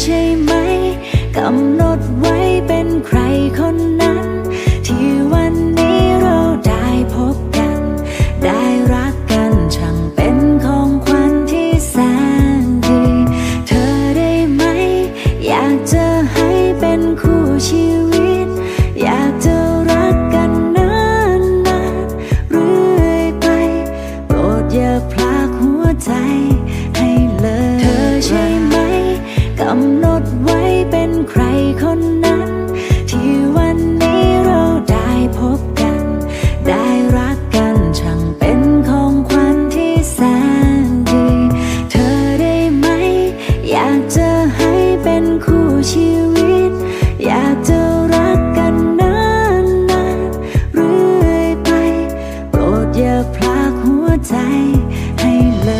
ใช่ไหมกำหนดไว้เป็นใครคนนั้น ที่วันนี้เราได้พบกัน ได้รักกันช่างเป็นของขวัญที่แสนดี เธอได้ไหม อยากจะให้เป็นคู่ชีวิต อยากจะรักกันนานนานเรื่อยไป โปรดอย่าพลากหัวใจำหนดไว้เป็นใครคนนั้น ที่วันนี้เราได้พบกัน ได้รักกันช่างเป็นของขวัญที่แสนดี เธอได้ไหม อยากจะให้เป็นคู่ชีวิต อยากจะรักกันนานนานเรื่อยไป โปรดอย่าพลกหัวใจให้เลย